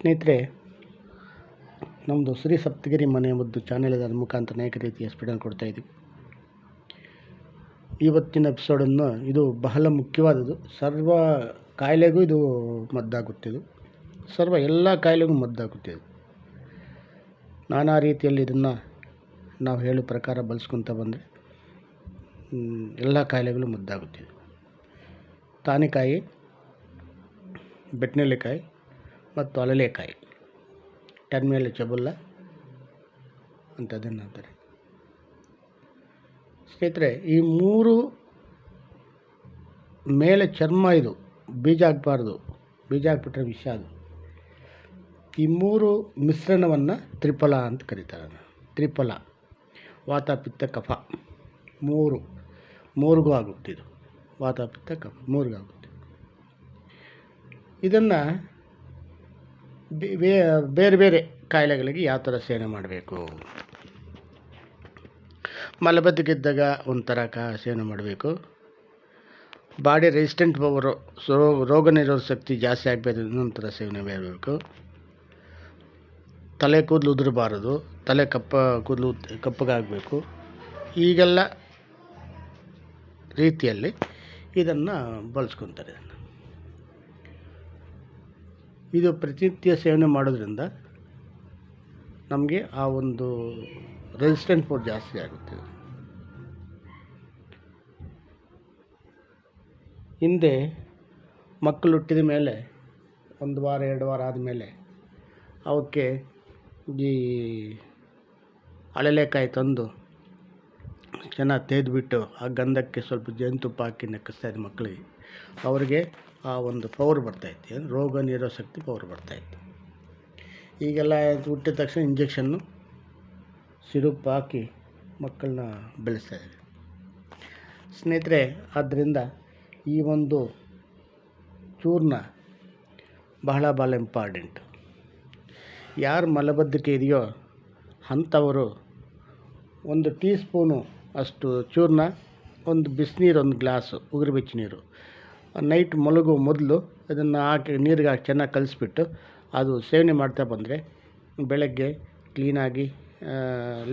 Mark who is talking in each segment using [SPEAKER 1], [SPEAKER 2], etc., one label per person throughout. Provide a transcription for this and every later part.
[SPEAKER 1] ಸ್ನೇಹಿತರೆ ನಮ್ಮದು ಶ್ರೀ ಸಪ್ತಗಿರಿ ಮನೆ ಮದ್ದು ಚಾನೆಲ್ ಅದರ ಮುಖಾಂತರ ಅನೇಕ ರೀತಿಯ ಸ್ಪೀಡನ್ನು ಕೊಡ್ತಾ ಇದ್ದೀವಿ ಇವತ್ತಿನ ಎಪಿಸೋಡನ್ನು ಇದು ಬಹಳ ಮುಖ್ಯವಾದದ್ದು. ಸರ್ವ ಕಾಯಿಲೆಗೂ ಇದು ಮದ್ದಾಗುತ್ತಿದ್ದು. ಸರ್ವ ಎಲ್ಲ ಕಾಯಿಲೆಗೂ ಮದ್ದಾಗುತ್ತಿದೆ ನಾನಾ ರೀತಿಯಲ್ಲಿ ಇದನ್ನು ನಾವು ಹೇಳೋ ಪ್ರಕಾರ ಬಳಸ್ಕೊತ ಬಂದರೆ ಎಲ್ಲ ಕಾಯಿಲೆಗಳು ಮದ್ದಾಗುತ್ತಿದೆ ತಾನೆಕಾಯಿ ಬೆಟ್ನೆಲ್ಲಿಕಾಯಿ ಮತ್ತು ಅಲಲೆಕಾಯಿ ಟರ್ಮೇಲೆ ಚಬುಲ್ಲ ಅಂಥದ್ದನ್ನು ಅಂತಾರೆ ಸ್ನೇಹಿತರೆ, ಈ ಮೂರು ಮೇಲೆ ಚರ್ಮ ಇದು, ಬೀಜ ಹಾಕ್ಬಾರ್ದು. ಬೀಜ ಹಾಕ್ಬಿಟ್ರೆ ವಿಷ ಅದು. ಈ ಮೂರು ಮಿಶ್ರಣವನ್ನು ತ್ರಿಫಲ ಅಂತ ಕರೀತಾರೆ ತ್ರಿಫಲ ವಾತ ಪಿತ್ತ ಕಫ, ಮೂರು, ಮೂರಿಗೂ ಆಗುತ್ತೆ ಇದು. ವಾತ ಪಿತ್ತ ಕಫ, ಮೂರಿಗೂ ಆಗುತ್ತೆ. ಇದನ್ನು ಬೇರೆ ಬೇರೆ ಕಾಯಿಲೆಗಳಿಗೆ ಯಾವ ಥರ ಸೇವನೆ ಮಾಡಬೇಕು? ಮಲಬದ್ಧಗಿದ್ದಾಗ ಒಂಥರ ಕಾ, ಸೇವನೆ ಮಾಡಬೇಕು. ಬಾಡಿ ರೆಸಿಸ್ಟೆಂಟ್ ಪವರು ಸೋ ರೋಗ ನಿರೋಧಕ ಶಕ್ತಿ ಜಾಸ್ತಿ ಆಗಬೇಕು ಇನ್ನೊಂದು ಥರ ಸೇವನೆ ಮಾಡಬೇಕು. ತಲೆ ಕೂದಲು ಉದುರಬಾರದು. ತಲೆ ಕಪ್ಪ, ಕೂದಲು ಕಪ್ಪಗಾಗಬೇಕು ಈಗೆಲ್ಲ ರೀತಿಯಲ್ಲಿ ಇದನ್ನು ಬಳಸ್ಕೊತಾರೆ. ಇದು ಪ್ರತಿನಿತ್ಯ ಸೇವನೆ ಮಾಡೋದ್ರಿಂದ ನಮಗೆ ಆ ಒಂದು ರೆಸಿಸ್ಟೆಂಟ್ ಫುಡ್ ಜಾಸ್ತಿ ಆಗುತ್ತೆ. ಹಿಂದೆ ಮಕ್ಕಳು ಹುಟ್ಟಿದ ಮೇಲೆ ಒಂದು ವಾರ, ಎರಡು ವಾರ ಆದಮೇಲೆ ಅವಕ್ಕೆ ಈ ಅಳಲೆಕಾಯಿ ತಂದು ಚೆನ್ನಾಗಿ ತೆಗೆದುಬಿಟ್ಟು ಆ ಗಂಧಕ್ಕೆ ಸ್ವಲ್ಪ ಜೇನುತುಪ್ಪ ಹಾಕಿ ನೆಕ್ಕಿಸ್ತಾಯಿದ್ದು ಮಕ್ಕಳಿಗೆ, ಅವರಿಗೆ ಆ ಒಂದು ಪವರ್ ಬರ್ತಾಯಿತ್ತು ಏನು? ರೋಗ ನಿರೋ ಶಕ್ತಿ ಪವರ್ ಬರ್ತಾಯಿತ್ತು ಈಗೆಲ್ಲ ಹುಟ್ಟಿದ ತಕ್ಷಣ ಇಂಜೆಕ್ಷನ್ನು ಸಿರಪ್ ಹಾಕಿ ಮಕ್ಕಳನ್ನ ಬೆಳೆಸ್ತಾಯಿದ್ದಾರೆ ಸ್ನೇಹಿತರೆ ಆದ್ದರಿಂದ ಈ ಒಂದು ಚೂರ್ಣ ಬಹಳ ಬಹಳ ಇಂಪಾರ್ಟೆಂಟ್ ಯಾರು ಮಲಬದ್ಧತೆ ಇದೆಯೋ ಅಂಥವರು ಒಂದು ಟೀ ಸ್ಪೂನು ಅಷ್ಟು ಚೂರ್ಣ, ಒಂದು ಬಿಸಿನೀರು, ಒಂದು ಗ್ಲಾಸು ಉಗುರು ಬೆಚ್ಚ ನೀರು ನೈಟ್ ಮಲಗೋ ಮೊದಲು ಅದನ್ನು ಹಾಕಿ, ನೀರಿಗೆ ಹಾಕಿ, ಚೆನ್ನಾಗಿ ಕಲಿಸ್ಬಿಟ್ಟು ಅದು ಸೇವನೆ ಮಾಡ್ತಾ ಬಂದರೆ ಬೆಳಗ್ಗೆ ಕ್ಲೀನಾಗಿ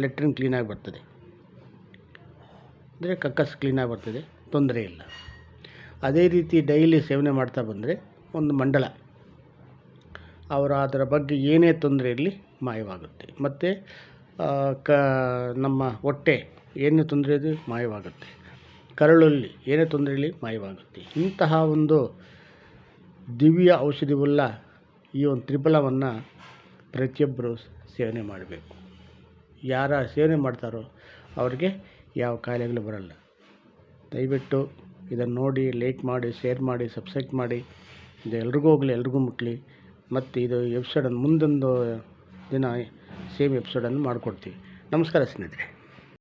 [SPEAKER 1] ಲೆಟ್ರಿನ್ ಕ್ಲೀನಾಗಿ ಬರ್ತದೆ. ಅಂದರೆ ಕಕ್ಕಸ್ ಕ್ಲೀನಾಗಿ ಬರ್ತದೆ, ತೊಂದರೆ ಇಲ್ಲ. ಅದೇ ರೀತಿ ಡೈಲಿ ಸೇವನೆ ಮಾಡ್ತಾ ಬಂದರೆ ಒಂದು ಮಂಡಲ. ಅವರ ಅದರ ಬಗ್ಗೆ ಏನೇ ತೊಂದರೆ ಇರಲಿ ಮಾಯವಾಗುತ್ತೆ. ಮತ್ತು ಕ, ನಮ್ಮ ಹೊಟ್ಟೆ ಏನೇ ತೊಂದರೆ ಇದೆ ಮಾಯವಾಗುತ್ತೆ. ಕರಳಲ್ಲಿ ಏನೇ ತೊಂದರೆ ಇರಲಿ ಮಾಯವಾಗುತ್ತೆ. ಇಂತಹ ಒಂದು ದಿವ್ಯ ಔಷಧಿವುಳ್ಳ ಈ ಒಂದು ತ್ರಿಫಲವನ್ನು ಪ್ರತಿಯೊಬ್ಬರು ಸೇವನೆ ಮಾಡಬೇಕು. ಯಾರ ಸೇವನೆ ಮಾಡ್ತಾರೋ ಅವ್ರಿಗೆ ಯಾವ ಕಾಯಿಲೆಗಳು ಬರಲ್ಲ. ದಯವಿಟ್ಟು ಇದನ್ನು ನೋಡಿ, ಲೈಕ್ ಮಾಡಿ, ಶೇರ್ ಮಾಡಿ, ಸಬ್ಸ್ಕ್ರೈಬ್ ಮಾಡಿ. ಇದು ಎಲ್ರಿಗೂ ಹೋಗಲಿ, ಎಲ್ರಿಗೂ ಮುಟ್ಲಿ. ಮತ್ತು ಇದು ಎಪಿಸೋಡನ್ನು ಮುಂದೊಂದು ದಿನ ಸೇಮ್ ಎಪಿಸೋಡನ್ನು ಮಾಡಿಕೊಡ್ತೀವಿ. ನಮಸ್ಕಾರ ಸ್ನೇಹಿತರೆ.